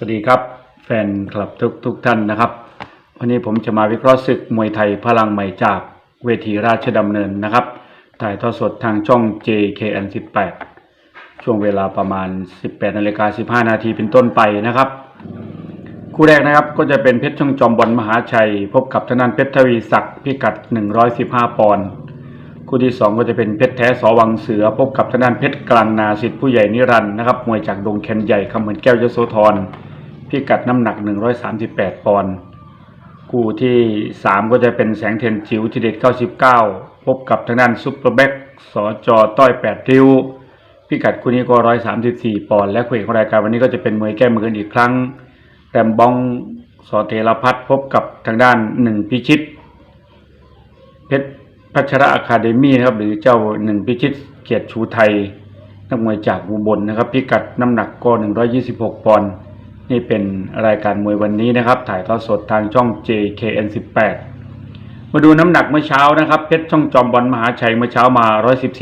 สวัสดีครับ แฟนคลับทุกทุกท่านนะครับ วันนี้ผมจะมาวิเคราะห์ศึกมวยไทยพลังใหม่จากเวทีราชดำเนินนะครับ ถ่ายทอดสดทางช่อง JKN 18 ช่วงเวลาประมาณ 18นาฬิกา15 นาทีเป็นต้นไปนะครับ คู่แรกนะครับก็จะเป็นเพชรช่องจอมบอลมหาชัย พบกับธนันเพชรทวีศักดิ์พิกัด 115 ปอนด์คู่ที่สองก็จะเป็นเพชรแท้สวังเสือ พบกับทางด้านเพชรกลางนาสิทธิ์ผู้ใหญ่นิรันดร์นะครับมวยจากดงแคนใหญ่คำเหมือนแก้วยโสธร พิกัดน้ำหนัก 138 ปอนด์คู่ที่สามก็จะเป็นแสงเทียนจิ๋วทีเด็ด 99 พบกับทางด้านซุปเปอร์แบ็กสจอต้อย 8 ริ้ว พิกัดคู่นี้ก็ 134 ปอนด์และคู่เอกของรายการวันนี้ก็จะเป็นมวยแก้มือกันอีกครั้งแรมบองสอเทรพัฒพบกับทางด้านหนึ่งพิชิต เพชรพัชระอะคาเดมี่นะครับหรือเจ้าหนึ่งพิชิตเกียรติชูไทยนักมวยจากอุบลนะครับ พิกัดน้ำหนักก็ 126 ปอนด์ นี่เป็นรายการมวยวันนี้นะครับ ถ่ายทอดสดทางช่อง JKN 18 มาดูน้ำหนักเมื่อเช้านะครับ เพชรช่องจอมบอลมหาชัยเมื่อเช้ามา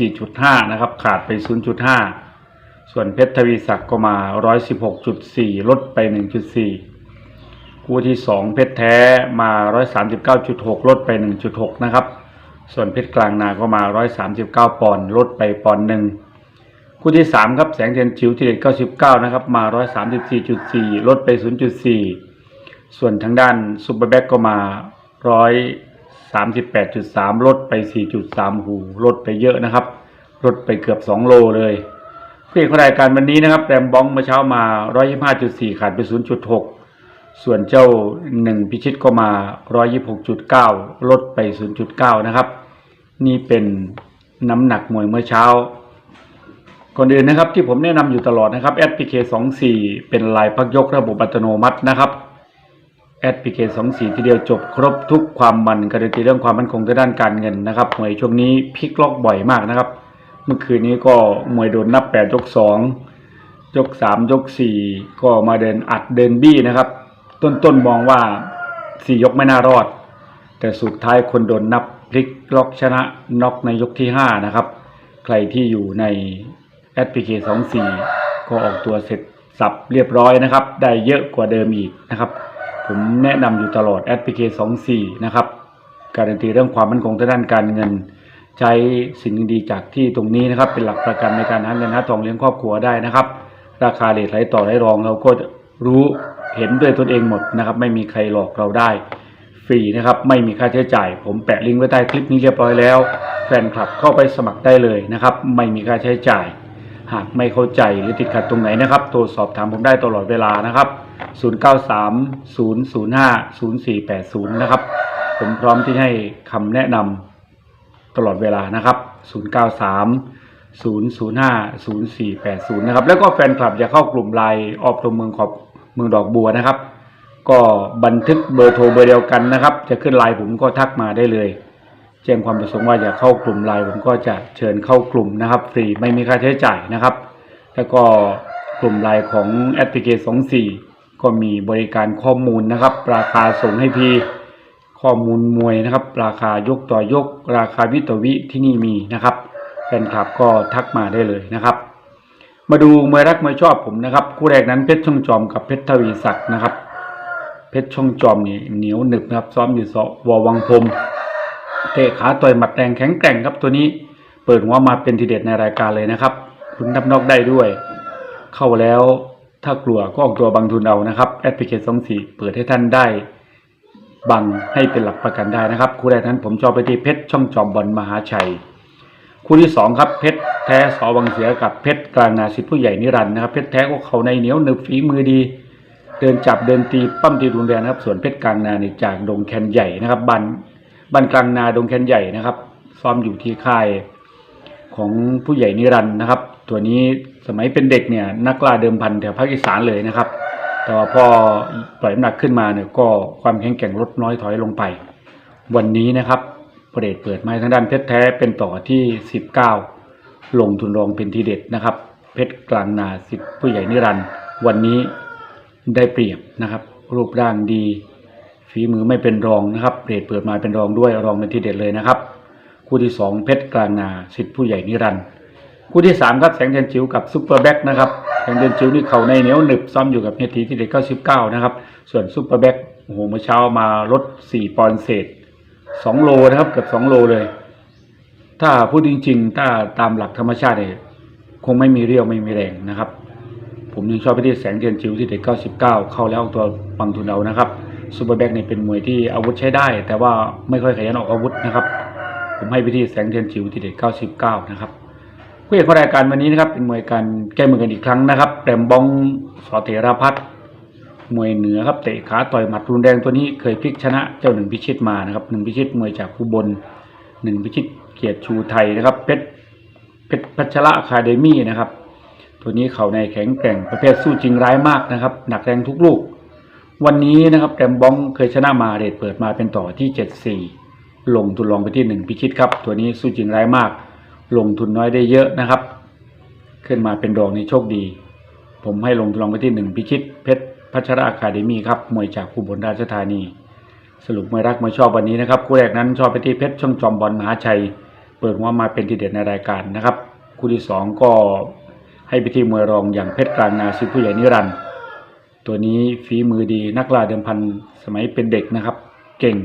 114.5 นะครับ ขาดไป 0.5 ส่วนเพชรทวีศักดิ์ก็มา 116.4 ลดไป 1.4 คู่ที่ 2 เพชรแท้มา 139.6 ลดไป 1.6 นะครับ ส่วนเพชรกลางนาก็มา 139 ปอนด์ลดไปปอนด์หนึ่ง คู่ที่ 3 ครับแสงเทียนจิ๋วทีเด็ด99 นะครับ มา 134.4 ลดไป 0.4 ส่วนทางด้านซุปเปอร์แบ็กก็มา 138.3 ลดไป 4.3 หู ลดไปเยอะนะครับ ลดไปเกือบ 2 โลเลยเพื่อนของรายการวันนี้นะครับแรมบ้องเมื่อเช้ามา 125.4 ขาดไป 0.6 ส่วนเจ้าหนึ่งพิชิตก็มา 126.9 ลดไป 0.9 นะครับ นี่เป็นน้ำหนักมวยเมื่อเช้า ก่อนอื่นนะครับที่ผมแนะนำอยู่ตลอดนะครับ SPK 24เป็นลายพักยกระบบอัตโนมัตินะครับ SPK 24ทีเดียวจบครบทุกความมันการันตีเรื่องความมั่นคงทางด้านการเงินนะครับมวยช่วงนี้พลิกล็อกบ่อยมากนะครับ เมื่อคืนนี้ก็มวยโดนนับ8ยก2ยก3ยก4 ก็มาเดินอัดเดินบี้นะครับ ต้นต้นมองว่า 4 ยกไม่น่ารอด แต่สุดท้ายคนโดนนับพลิกล็อกชนะน็อกในยกที่ 5 นะครับ ใครที่อยู่ใน SPK 24ก็ออกตัวเสร็จสับเรียบร้อยนะครับ ได้เยอะกว่าเดิมอีกนะครับ ผมแนะนำอยู่ตลอด SPK 24นะครับ การันตีเรื่องความมั่นคงทางด้านการเงิน ใช้สิ่งดีจากที่ตรงนี้นะครับ เป็นหลักประกันในการหาเงินหาทองเลี้ยงครอบครัวได้นะครับ ราคาเลทไหลต่อไหลรองเราก็รู้เห็นด้วยตนเองหมดนะครับ ไม่มีใครหลอกเราได้ฟรีนะครับไม่มีค่าใช้จ่าย ผมแปะลิงก์ไว้ใต้คลิปนี้เรียบร้อยแล้ว แฟนคลับเข้าไปสมัครได้เลยนะครับ ไม่มีค่าใช้จ่าย หากไม่เข้าใจหรือติดขัดตรงไหนนะครับ โทรสอบถามผมได้ตลอดเวลานะครับ 093 005 0480 นะครับ ผมพร้อมที่ให้คำแนะนำตลอดเวลานะครับ 093 005 0480 นะครับ แล้วก็แฟนคลับอย่าเข้ากลุ่มไลน์ออบตัวเมืองขอบเมืองดอกบัวนะครับ ก็บันทึกเบอร์โทรเบอร์เดียวกันนะครับ จะขึ้นไลน์ผมก็ทักมาได้เลย แจ้งความประสงค์ว่าอยากเข้ากลุ่มไลน์ผมก็จะเชิญเข้ากลุ่มนะครับ ฟรีไม่มีค่าใช้จ่ายนะครับ แล้วก็กลุ่มไลน์ของแอปพลิเคชัน24 ก็มีบริการข้อมูลนะครับ ราคาส่งให้พีข้อมูลมวยนะครับ ราคายกต่อยก ราคาวิตวิที่นี่มีนะครับแฟนคลับก็ทักมาได้เลยนะครับ มาดูมวยรักมวยชอบผมนะครับ คู่แรกนั้นเพชรช่องจอมกับเพชรทวีศักดิ์นะครับ เพชรช่องจอมนี่เหนียวหนึบนะครับ ซ้อมอยู่สววังพรม เตะขาต่อยหมัดแรงแข็งแกร่งครับตัวนี้ เปิดหัวมาเป็นทีเด็ดในรายการเลยนะครับคุณนับนอกได้ด้วย เข้าแล้วถ้ากลัวก็ออกตัวบังทุนเอานะครับแอปพลิเคชันสี่เปิดให้ท่านได้ บังให้เป็นหลักประกันได้นะครับ คู่แรกนั้นผมจองไปที่เพชรช่องจอมบอลมหาชัย คู่ที่สองครับเพชรแท้สอวังเสียกับเพชรกลางนาสิทธิผู้ใหญ่นิรันดร์นะครับเพชรแท้ก็เขาในเหนียวหนึบฝีมือดีเดินจับเดินตีปั้มตีรุนแรงนะครับ ส่วนเพชรกลางนานี่จากดงแคนใหญ่นะครับบัน บันกลางนาดงแคนใหญ่นะครับ ซ้อมอยู่ที่ค่ายของผู้ใหญ่นิรันด์นะครับ ตัวนี้สมัยเป็นเด็กเนี่ยนักล่าเดิมพันแถวภาคอีสานเลยนะครับ แต่ว่าพอปล่อยน้ำหนักขึ้นมาเนี่ยก็ความแข็งแกร่งลดน้อยถอยลงไป วันนี้นะครับประเดชเปิดไม้ทางด้านเพชรแท้เป็นต่อที่ 19 ลงทุนรองเป็นทีเด็ดนะครับ เพชรกลางนาสิทธิ์ผู้ใหญ่นิรันด์วันนี้ได้เปรียบนะครับ รูปร่างดี ฝีมือไม่เป็นรองนะครับเปรดเปิดมาเป็นรองด้วยรองเป็นที่เด็ดเลยนะครับ คู่ที่สองเพชรกลางนาสิทธิ์ผู้ใหญ่นิรันดร์คู่ที่สามครับแสงเทียนจิ๋วกับซุปเปอร์แบ็กนะครับแสงเดินจิ๋วนี่เข่าในเหนียวหนึบซ้อมอยู่กับเฮทีที่เด็ก99นะครับส่วนซุปเปอร์แบ็กโอ้โหเมื่อเช้ามาลด 4 ปอนด์เศษ 2 โลนะครับเกือบ2 โลเลย ถ้าพูดจริง ๆ ถ้าตามหลักธรรมชาติเนี่ยคงไม่มีเรี่ยวไม่มีแรงนะครับ ผมยังชอบไปที่แสงเทียนจิ๋วที่เด็ก99 เข้าแล้วตัวบังทุนเอานะครับ ซูเปอร์แบ็กนี่เป็นมวยที่อาวุธใช้ได้ แต่ว่าไม่ค่อยขยันออกอาวุธนะครับ ผมให้ไปที่แสงเทียนจิ๋วที่เด็ก99 นะครับผู้เอกรายการวันนี้นะครับเป็นมวยการแก้มือกันอีกครั้งนะครับแรมบองสอเทราพัฒน์มวยเหนือครับเตะขาต่อยหมัดรุนแรงตัวนี้เคยพลิกชนะเจ้าหนึ่งพิชิตมานะครับหนึ่งพิชิตมวยจากภูบลหนึ่งพิชิตเกียรติชูไทยนะครับเพชรเพชรพัชระคาเดมี่นะครับ ตัวนี้เขาในแข็งแกร่งประเภทสู้จริงร้ายมากนะครับ หนักแรงทุกลูก วันนี้นะครับแรมบองเคยชนะมาเรทเปิดมาเป็นต่อที่เจ็ดสี่ลงทุนลองไปที่หนึ่งพิชิตครับ ตัวนี้สู้จริงร้ายมาก ลงทุนน้อยได้เยอะนะครับ ขึ้นมาเป็นรองในโชคดี ผมให้ลงทุนลองไปที่หนึ่งพิชิต เพชรพัชระอะคาเดมี่ครับมวยจากอุบลราชธานี สรุปมวยรักมวยชอบวันนี้นะครับคู่แรกนั้นชอบไปที่เพชรช่องจอมบอลมหาชัย เปิดหัวมาเป็นทีเด็ดในรายการนะครับคู่ที่สองก็ให้ไปที่มวยรองอย่างเพชรกลางนาซิผู้ใหญ่นิรันดร์ ตัวนี้ฝีมือดีนักล่าเดิมพันสมัยเป็นเด็กนะครับ เก่ง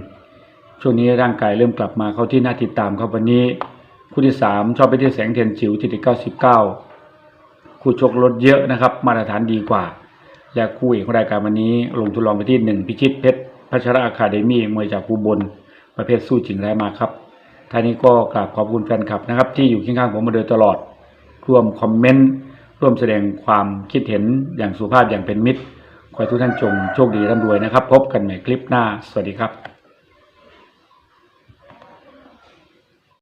ช่วงนี้ร่างกายเริ่มกลับมาเข้าที่น่าติดตามครับวันนี้ คู่ที่สามชอบไปที่แสงเทียนจิ๋วที่เด็กเก้าสิบเก้าคู่ชกลดเยอะนะครับ มาตรฐานดีกว่า และคู่เอกของรายการวันนี้ลงทุนลองไปที่หนึ่งพิชิตเพชรพัชระอะคาเดมี่มวยจากภูบลประเภทสู้จริงแร้มาครับท่านี้ก็กราบขอบคุณแฟนคลับนะครับ ที่อยู่ข้างๆผมมาโดยตลอดร่วมคอมเมนต์ร่วมแสดงความคิดเห็นอย่างสุภาพอย่างเป็นมิตร ขอให้ทุกท่านจงโชคดีร่ำรวยนะครับ พบกันใหม่คลิปหน้า สวัสดีครับ